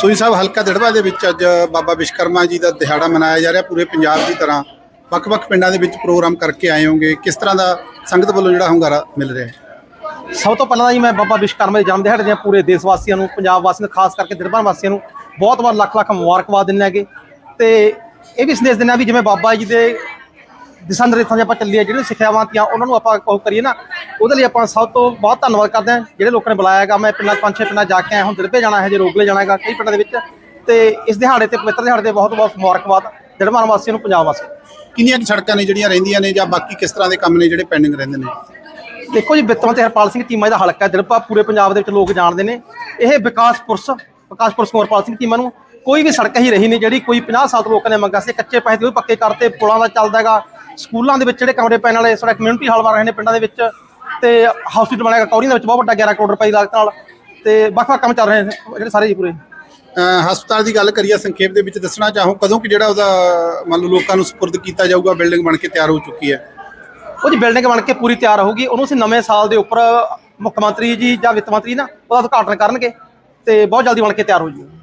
ਸੂਈ ਸਾਹਿਬ, ਹਲਕਾ ਦਿੜਵਾ ਦੇ ਵਿੱਚ ਅੱਜ ਬਾਬਾ ਵਿਸ਼ਕਰਮਾ ਜੀ ਦਾ ਦਿਹਾੜਾ ਮਨਾਇਆ ਜਾ ਰਿਹਾ ਪੂਰੇ ਪੰਜਾਬ ਦੀ ਤਰ੍ਹਾਂ। ਵੱਖ-ਵੱਖ ਪਿੰਡਾਂ ਦੇ ਵਿੱਚ ਪ੍ਰੋਗਰਾਮ ਕਰਕੇ ਆਏ ਹੋਗੇ। ਕਿਸ ਤਰ੍ਹਾਂ ਦਾ ਸੰਗਤ ਵੱਲੋਂ ਜਿਹੜਾ ਹੁੰਗਾਰਾ ਮਿਲ ਰਿਹਾ ਹੈ? ਸਭ ਤੋਂ ਪਹਿਲਾਂ ਜੀ ਮੈਂ ਬਾਬਾ ਵਿਸ਼ਵਕਰਮਾ ਦੇ ਜਨਮ ਦਿਹਾੜੇ ਦੀਆਂ ਪੂਰੇ ਦੇਸ਼ ਵਾਸੀਆਂ ਨੂੰ, ਪੰਜਾਬ ਵਾਸੀਆਂ ਨੂੰ, ਖਾਸ ਕਰਕੇ ਦਿਰਬਾਰ ਵਾਸੀਆਂ ਨੂੰ ਬਹੁਤ ਬਹੁਤ ਲੱਖ ਲੱਖ ਮੁਬਾਰਕਬਾਦ ਦਿੰਦੇ ਹੈਗੇ। ਤੇ ਇਹ ਵੀ ਸੰਦੇਸ਼ ਦਿੰਦਾ ਵੀ ਜਿਵੇਂ ਬਾਬਾ ਜੀ ਦੇ ਦਿਸ਼ਾ ਨਿਰਦੇਸ਼ਾਂ 'ਚ ਆਪਾਂ ਚੱਲੀਏ ਜਿਹੜੀਆਂ ਸਿੱਖਿਆਵਾਂ ਤੀਆਂ ਉਹਨਾਂ ਨੂੰ ਆਪਾਂ ਉਹ ਕਰੀਏ ਨਾ ਉਹਦੇ ਲਈ ਆਪਾਂ ਸਭ ਤੋਂ ਬਹੁਤ ਧੰਨਵਾਦ ਕਰਦੇ ਹਾਂ ਜਿਹੜੇ ਲੋਕਾਂ ਨੇ ਬੁਲਾਇਆ ਹੈਗਾ। ਮੈਂ ਪਿੰਡਾਂ ਪੰਜ ਛੇ ਪਿੰਡਾਂ ਜਾ ਕੇ ਆਇਆ ਹੁਣ ਦਿਰਬੇ ਜਾਣਾ ਹੈ ਜੇ ਰੋਗਲੇ ਜਾਣਾ ਹੈਗਾ ਕਈ ਪਿੰਡਾਂ ਦੇ ਵਿੱਚ। ਤੇ ਇਸ ਦਿਹਾੜੇ ਤੇ ਪਵਿੱਤਰ ਦਿਹਾੜੇ ਤੇ ਬਹੁਤ ਬਹੁਤ ਮੁਬਾਰਕਬਾਦ ਦਿਰਬਾਰ ਵਾਸੀਆਂ ਨੂੰ ਪੰਜਾਬ ਵਾਸੀਆਂ ਨੂੰ। ਕਿੰਨੀਆਂ ਕੁ ਸੜਕਾਂ ਨੇ ਜਿਹੜੀਆਂ ਰਹਿੰਦੀਆਂ ਨੇ ਜਾਂ ਬਾਕੀ ਕਿਸ ਤਰ੍ਹਾਂ ਦੇ ਕੰਮ ਨੇ ਜਿਹੜੇ ਪੈਂਡਿੰਗ ਰਹਿੰਦੇ ਨੇ? ਦੇਖੋ ਜੀ ਬਿੱਤਵਾਂ ਤੇ ਹਰਪਾਲ ਸਿੰਘ ਚੀਮਾ ਦਾ ਹਲਕਾ ਦਿਲਪਾ ਪੂਰੇ ਪੰਜਾਬ ਦੇ ਵਿੱਚ ਲੋਕ ਜਾਣਦੇ ਨੇ। ਇਹ ਵਿਕਾਸ ਪੁਰਸ਼ ਵਿਕਾਸ ਪੁਰਸ਼ ਹਰਪਾਲ ਸਿੰਘ ਚੀਮਾ ਨੂੰ ਕੋਈ ਵੀ ਸੜਕ ਹੀ ਰਹੀ ਨਹੀਂ ਜਿਹੜੀ ਕੋਈ 50 ਸਾਲ ਤੋਂ ਲੋਕਾਂ ਨੇ ਮੰਗਾ ਸੀ। ਕੱਚੇ ਪੈਸੇ ਤੇ ਉਹ ਵੀ ਪੱਕੇ ਕਰਤੇ ਪੁਲਾਂ ਦਾ ਚੱਲਦਾ ਹੈਗਾ ਸਕੂਲਾਂ ਦੇ ਵਿੱਚ ਜਿਹੜੇ ਕਮਰੇ ਪੈਣ ਵਾਲੇ ਸਾਡਾ ਕਮਿਊਨਿਟੀ ਹਾਲ ਬਣ ਰਹੇ ਨੇ ਪਿੰਡਾਂ ਦੇ ਵਿੱਚ ਤੇ ਹਸਪੀਟਲ ਬਣਾਇਆ ਕੌਰੀਆਂ ਦੇ ਵਿੱਚ ਬਹੁਤ ਵੱਡਾ 11 ਕਰੋੜ ਰੁਪਏ ਦੀ ਲਾਗਤ ਨਾਲ ਤੇ ਵੱਖ ਵੱਖ ਕੰਮ ਚੱਲ ਰਹੇ ਨੇ ਜਿਹੜੇ ਸਾਰੇ ਜੀ ਪੂਰੇ। ਹਸਪਤਾਲ ਦੀ ਗੱਲ ਕਰੀਏ ਸੰਖੇਪ ਦੇ ਵਿੱਚ ਦੱਸਣਾ ਚਾਹੂੰ ਕਦੋਂ ਕਿ ਜਿਹੜਾ ਉਹਦਾ ਮੰਨ ਲਓ ਲੋਕਾਂ ਨੂੰ ਸਪੁਰਦ ਕੀਤਾ ਜਾਊਗਾ ਬਿਲਡਿੰਗ ਬਣ ਕੇ ਤਿਆਰ ਹੋ ਚੁੱਕੀ ਹੈ? ਉਹਦੀ ਬਿਲਡਿੰਗ ਬਣ ਕੇ ਪੂਰੀ ਤਿਆਰ ਹੋਊਗੀ ਉਹਨੂੰ ਅਸੀਂ ਨਵੇਂ ਸਾਲ ਦੇ ਉੱਪਰ ਮੁੱਖ ਮੰਤਰੀ ਜੀ ਜਾਂ ਵਿੱਤ ਮੰਤਰੀ ਨਾ ਉਹਦਾ ਉਦਘਾਟਨ ਕਰਨਗੇ ਤੇ ਬਹੁਤ ਜਲਦੀ ਬਣ ਕੇ ਤਿਆਰ ਹੋ ਜੂਗੀ।